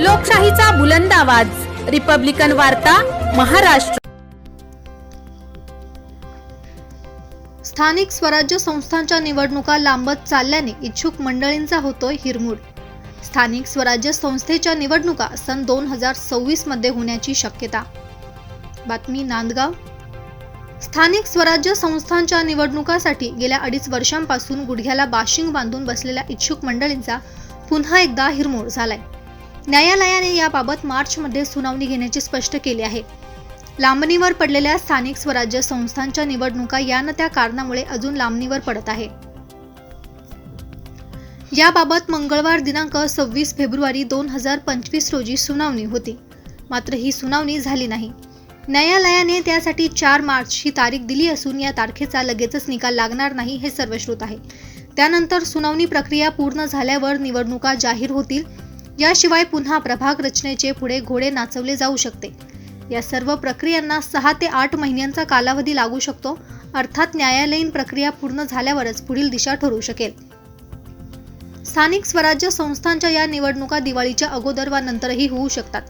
लोकशाहीचा बुलंद आवाज. रिपब्लिकन वार्ता महाराष्ट्र. स्थानिक स्वराज्य संस्थांच्या निवडणुका लांबत चालल्याने इच्छुक मंडळींचा होतोय हिरमूड स्थानिक स्वराज्य संस्थेच्या निवडणुका सन दोन हजार सव्वीसमध्ये होण्याची शक्यता. बातमी नांदगाव. स्थानिक स्वराज्य संस्थांच्या निवडणुकासाठी गेल्या अडीच वर्षांपासून गुडघ्याला बाशिंग बांधून बसलेल्या इच्छुक मंडळींचा पुन्हा एकदा हिरमोड झालाय. न्यायालयाने याबाबत मार्चमध्ये सुनावणी घेण्याचे स्पष्ट केले आहे. लांबणीवर पडलेल्या स्थानिक स्वराज्य संस्थांच्या निवडणुका या न त्या कारणामुळे अजून लांबणीवर पडत आहे. याबाबत मंगळवार दिनांक सव्वीस फेब्रुवारी दोन हजार पंचवीस रोजी सुनावणी होती. मात्र ही सुनावणी झाली नाही. न्यायालयाने त्यासाठी चार मार्च ही तारीख दिली असून या तारखेचा लगेचच निकाल लागणार नाही हे सर्वश्रुत आहे. त्यानंतर सुनावणी प्रक्रिया पूर्ण झाल्यावर निवडणुका जाहीर होतील याशिवाय पुन्हा प्रभाग रचनेचे पुढे घोडे नाचवले जाऊ शकते. या सर्व प्रक्रियांना सहा ते आठ महिन्यांचा कालावधी लागू शकतो. अर्थात न्यायालयीन प्रक्रिया पूर्ण झाल्यावरच पुढील दिशा ठरू शकेल. स्थानिक स्वराज्य संस्थांच्या या निवडणुका दिवाळीच्या अगोदर वा नंतरही होऊ शकतात.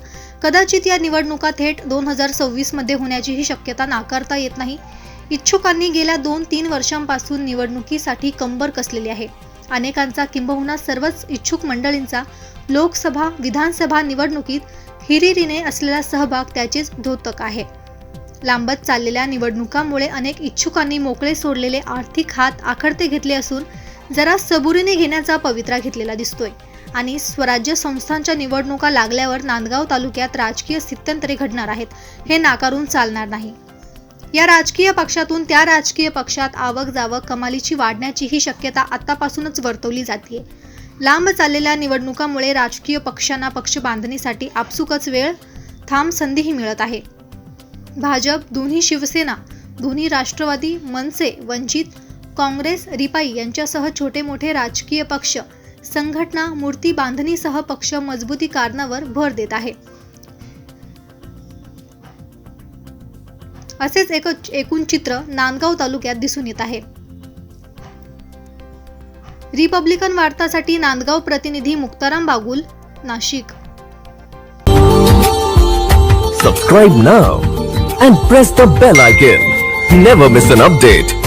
कदाचित या निवडणुका थेट दोन हजार सव्वीसमध्ये होण्याचीही शक्यता नाकारता येत नाही. इच्छुकांनी गेल्या दोन तीन वर्षांपासून निवडणुकीसाठी कंबर कसलेली आहे. अनेकांचा किंबहुना सर्वच इच्छुक मंडळींचा लोकसभा विधानसभा निवडणुकीत हिरिरीने असलेला सहभाग त्याचेच द्योतक आहे. लांबत चाललेल्या निवडणुकांमुळे अनेक इच्छुकांनी मोकळे सोडलेले आर्थिक हात आखडते घेतले असून जरा सबुरीने घेण्याचा पवित्रा घेतलेला दिसतोय. आणि स्वराज्य संस्थांच्या निवडणुका लागल्यावर नांदगाव तालुक्यात राजकीय स्थित्यंतरे घडणार आहेत. हे नाकारून चालणार नाही. या राजकीय पक्षातून त्या राजकीय पक्षात आवक जावक कमालीची वाढण्याची ही शक्यता आतापासूनच वर्तवली जाते लांब चाललेल्या निवडणुकामुळे राजकीय पक्षांना पक्ष बांधणीसाठी आपसुकच वेळ थांब संधीही मिळत आहे. भाजप दोन्ही शिवसेना दोन्ही राष्ट्रवादी मनसे वंचित काँग्रेस रिपाई यांच्यासह छोटे मोठे राजकीय पक्ष संघटना मूर्ती बांधणीसह पक्ष मजबूती कारणावर भर देत आहे. असेच एक एकूण चित्र नांदगाव तालुक्यात दिसून येत आहे. रिपब्लिकन वार्तासाठी नांदगाव प्रतिनिधी Muktaram Bagul Nashik. Subscribe now and press the bell icon never miss an update